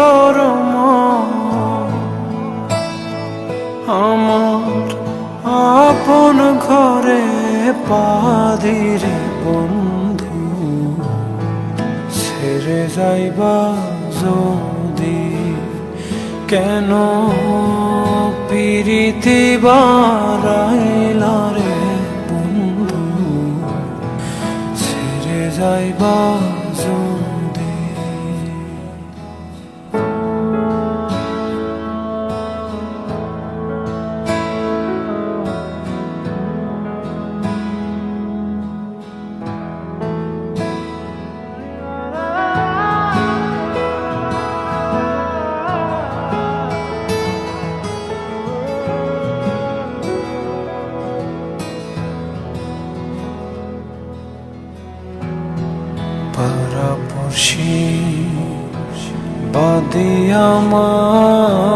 তোর আমার আপন ঘরে পাদিরে বন্ধু। ছেড়ে যাইবা যদি কেন? পিরিতি বারাইলা রে বন্ধু। ছেড়ে যাইবা পারাপড়শি বাদে আমার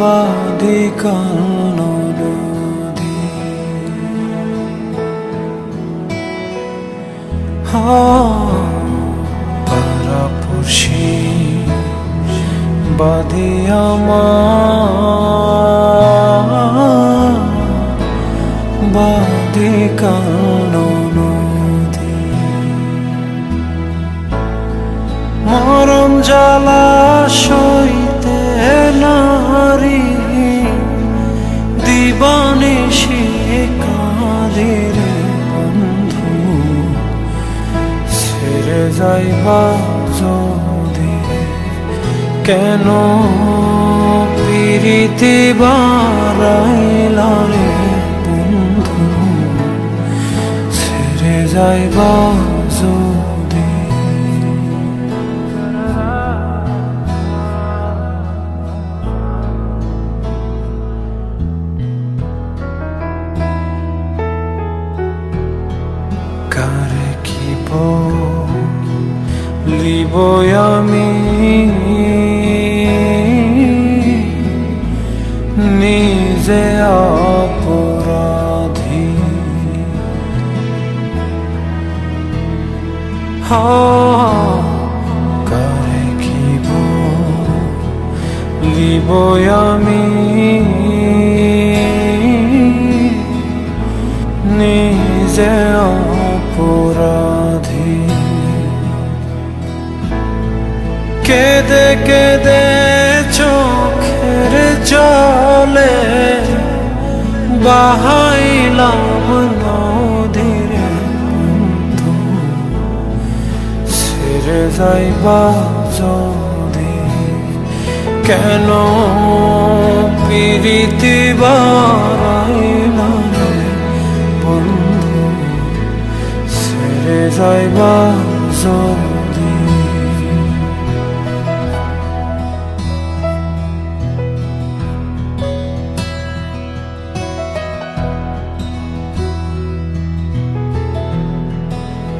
বাদে কান নদী পারাপড়শি বাদে আমার বাদে কানো সইতে নারী, দিবানে সে কাদের বন্ধু। ছেড়ে যাইবা যদি, কেন পিরিতি বারাইলা রে বন্ধু? ছেড়ে যাইবা যদি আমি। নিজে অপরাধী। কারে কি লিব আমি? বাহাইলাম নদীর বন্ধু ছেড়ে যাইবা যদি কেন পিরিতি বারাইলাম বন্ধু ছেড়ে যাইবা যদি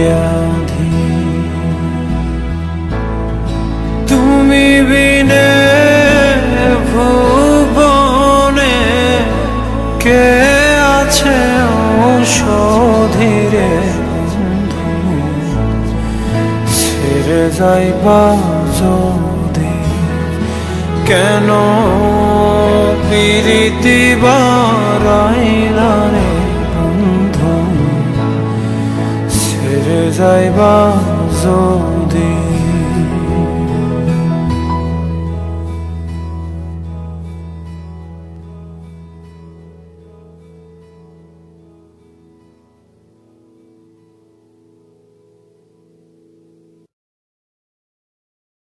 ব্যাধি তুমি বিনে ভুবনে কে আছে ঔষধিরে ছেড়ে যাইবা যদি কেন? পিরিতি বারাই যাইবা জোর।